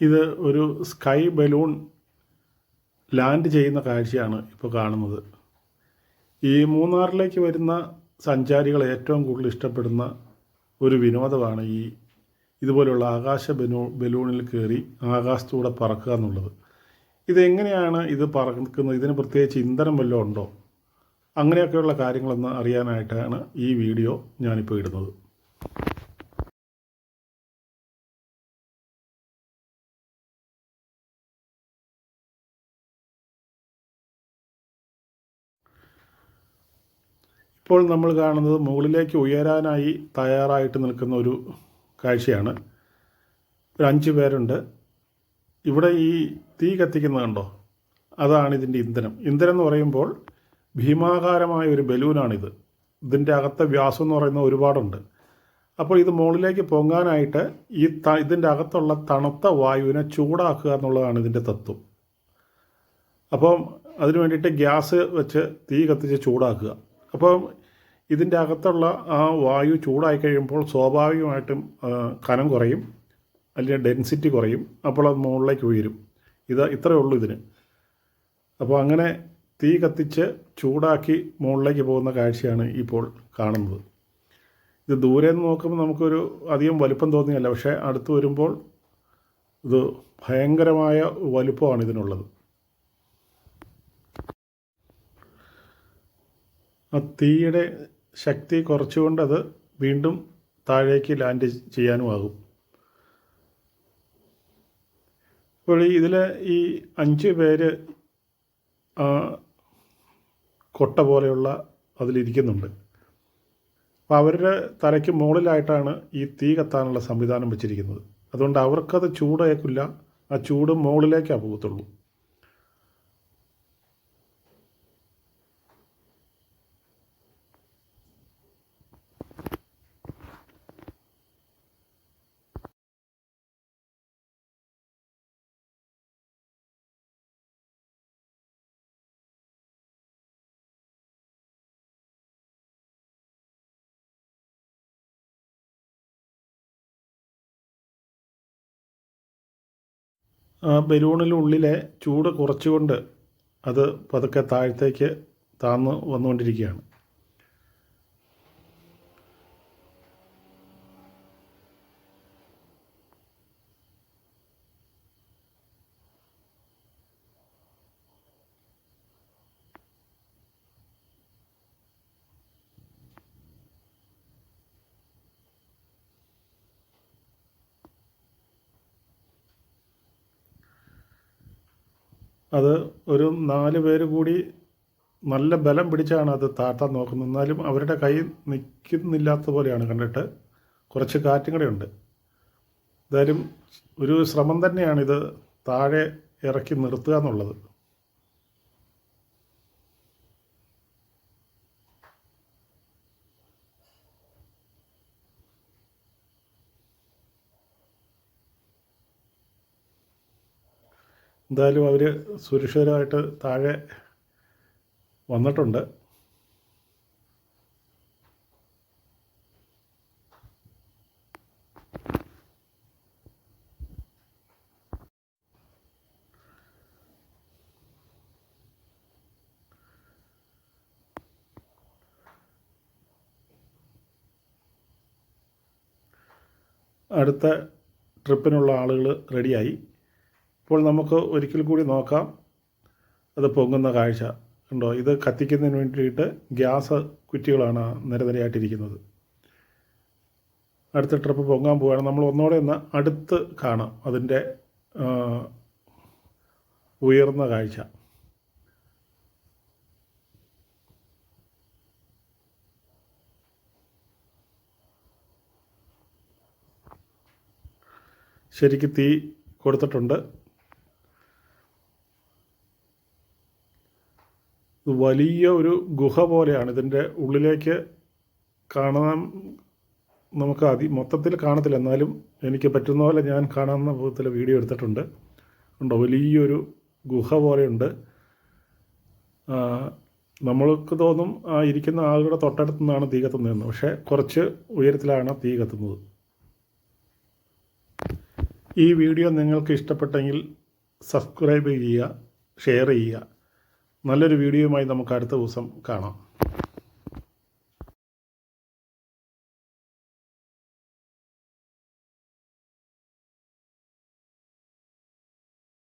ഇത് ഒരു sky balloon land ചെയ്യുന്ന കാഴ്ചയാണ് ഇപ്പോൾ കാണുന്നത്. ഈ മൂന്നാറിലേക്ക് വരുന്ന സഞ്ചാരികൾ ഏറ്റവും കൂടുതൽ ഇഷ്ടപ്പെടുന്ന ഒരു വിനോദമാണ് ഈ ഇതുപോലെയുള്ള ആകാശ ബലൂ ബലൂണിൽ കയറി ആകാശത്തൂടെ പറക്കുക എന്നുള്ളത്. ഇതെങ്ങനെയാണ് ഇത് പറക്കുന്നത്? ഇതിന് പ്രത്യേകിച്ച് ഇന്ധനം വല്ലതും ഉണ്ടോ? അങ്ങനെയൊക്കെയുള്ള കാര്യങ്ങളൊന്ന് അറിയാനായിട്ടാണ് ഈ വീഡിയോ ഞാനിപ്പോൾ ഇടുന്നത്. ഇപ്പോൾ നമ്മൾ കാണുന്നത് മുകളിലേക്ക് ഉയരാനായി തയ്യാറായിട്ട് നിൽക്കുന്ന ഒരു കാഴ്ചയാണ്. ഒരു അഞ്ച് പേരുണ്ട്. ഇവിടെ ഈ തീ കത്തിക്കുന്നത് കണ്ടോ അതാണ് ഇതിന്റെ ഇന്ധനം. ഇന്ധനം എന്ന് പറയുമ്പോൾ ഭീമാകാരമായ ഒരു ബലൂനാണിത്. ഇതിന്റെ അകത്തെ വ്യാസം എന്ന് പറയുന്നത് ഒരുപാടുണ്ട്. അപ്പോൾ ഇത് മുകളിലേക്ക് പൊങ്ങാനായിട്ട് ഈ ത ഇതിന്റെ അകത്തുള്ള തണുത്ത വായുവിനെ ചൂടാക്കുക എന്നുള്ളതാണ് ഇതിന്റെ തത്വം. അപ്പം അതിനു വേണ്ടിയിട്ട് ഗ്യാസ് വെച്ച് തീ കത്തിച്ച് ചൂടാക്കുക. അപ്പം ഇതിന്റെ അകത്തുള്ള ആ വായു ചൂടായി കഴിയുമ്പോൾ സ്വാഭാവികമായിട്ടും കനം കുറയും അല്ലെങ്കിൽ ഡെൻസിറ്റി കുറയും അപ്പോൾ അത് മുകളിലേക്ക് ഉയരും. ഇത് ഇത്രയേ ഉള്ളൂ ഇതിന്. അപ്പോൾ അങ്ങനെ തീ കത്തിച്ച് ചൂടാക്കി മുകളിലേക്ക് പോകുന്ന കാഴ്ചയാണ് ഇപ്പോൾ കാണുന്നത്. ഇത് ദൂരെ നിന്ന് നോക്കുമ്പോൾ നമുക്കൊരു അധികം വലുപ്പം തോന്നിയല്ല പക്ഷേ അടുത്ത് വരുമ്പോൾ ഇത് ഭയങ്കരമായ വലുപ്പമാണ് ഇതിനുള്ളത്. ആ തീയുടെ ശക്തി കുറച്ചുകൊണ്ട് അത് വീണ്ടും താഴേക്ക് ലാൻഡ് ചെയ്യാനുമാകും ഇപ്പോൾ ഇതിൽ ഈ അഞ്ച് പേര് കൊട്ട പോലെയുള്ള അതിലിരിക്കുന്നുണ്ട്. അപ്പോൾ അവരുടെ തലയ്ക്ക് മുകളിലായിട്ടാണ് ഈ തീ കത്താനുള്ള സംവിധാനം വെച്ചിരിക്കുന്നത്. അതുകൊണ്ട് അവർക്കത് ചൂടേക്കില്ല ആ ചൂട് മുകളിലേക്കാണ് പോകത്തുള്ളൂ. ബലൂണിനുള്ളിലെ ചൂട് കുറച്ചുകൊണ്ട് അത് പതുക്കെ താഴത്തേക്ക് താന്ന് വന്നുകൊണ്ടിരിക്കുകയാണ്. അത് ഒരു നാല് പേര് കൂടി നല്ല ബലം പിടിച്ചാണ് അത് താഴ്ത്താൻ നോക്കുന്നത്. എന്നാലും അവരുടെ കൈ നിൽക്കുന്നില്ലാത്ത പോലെയാണ് കണ്ടിട്ട് കുറച്ച് കാറ്റും കൂടെ ഉണ്ട്. എന്തായാലും ഒരു ശ്രമം തന്നെയാണിത് താഴെ ഇറക്കി നിർത്തുക എന്നുള്ളത്. എന്തായാലും അവർ സുരക്ഷിതരായിട്ട് താഴെ വന്നിട്ടുണ്ട്. അടുത്ത ട്രിപ്പിനുള്ള ആളുകൾ റെഡിയായി. ഇപ്പോൾ നമുക്ക് ഒരിക്കൽ കൂടി നോക്കാം. അത് പൊങ്ങുന്ന കാഴ്ച. ഉണ്ടോ ഇത് കത്തിക്കുന്നതിന് വേണ്ടിയിട്ട് ഗ്യാസ് കുറ്റികളാണ് നിരനിരയായിട്ടിരിക്കുന്നത് അടുത്ത ട്രിപ്പ് പൊങ്ങാൻ പോവുകയാണ്. നമ്മൾ ഒന്നോടെ ഒന്ന് അടുത്ത് കാണാം. അതിന്റെ ഉയർന്ന കാഴ്ച. ശരിക്ക് തീ കൊടുത്തിട്ടുണ്ട്. വലിയ ഒരു ഗുഹ പോലെയാണ്. ഇതിന്റെ ഉള്ളിലേക്ക് കാണാൻ നമുക്ക് അതി മൊത്തത്തിൽ കാണത്തില്ല. എന്നാലും എനിക്ക് പറ്റുന്ന പോലെ ഞാൻ കാണാവുന്ന വിധത്തിൽ വീഡിയോ എടുത്തിട്ടുണ്ട്. ഉണ്ടോ? വലിയൊരു ഗുഹ പോലെയുണ്ട്. നമ്മൾക്ക് തോന്നും ആ ഇരിക്കുന്ന ആളുകളുടെ തൊട്ടടുത്ത് നിന്നാണ് തീ കത്തുന്നതെന്ന്. പക്ഷേ കുറച്ച് ഉയരത്തിലാണ് തീ കത്തുന്നത്. ഈ വീഡിയോ നിങ്ങൾക്ക് ഇഷ്ടപ്പെട്ടെങ്കിൽ സബ്സ്ക്രൈബ് ചെയ്യുക ഷെയർ ചെയ്യുക. നല്ലൊരു വീഡിയോയുമായി നമുക്ക് അടുത്ത ദിവസം കാണാം.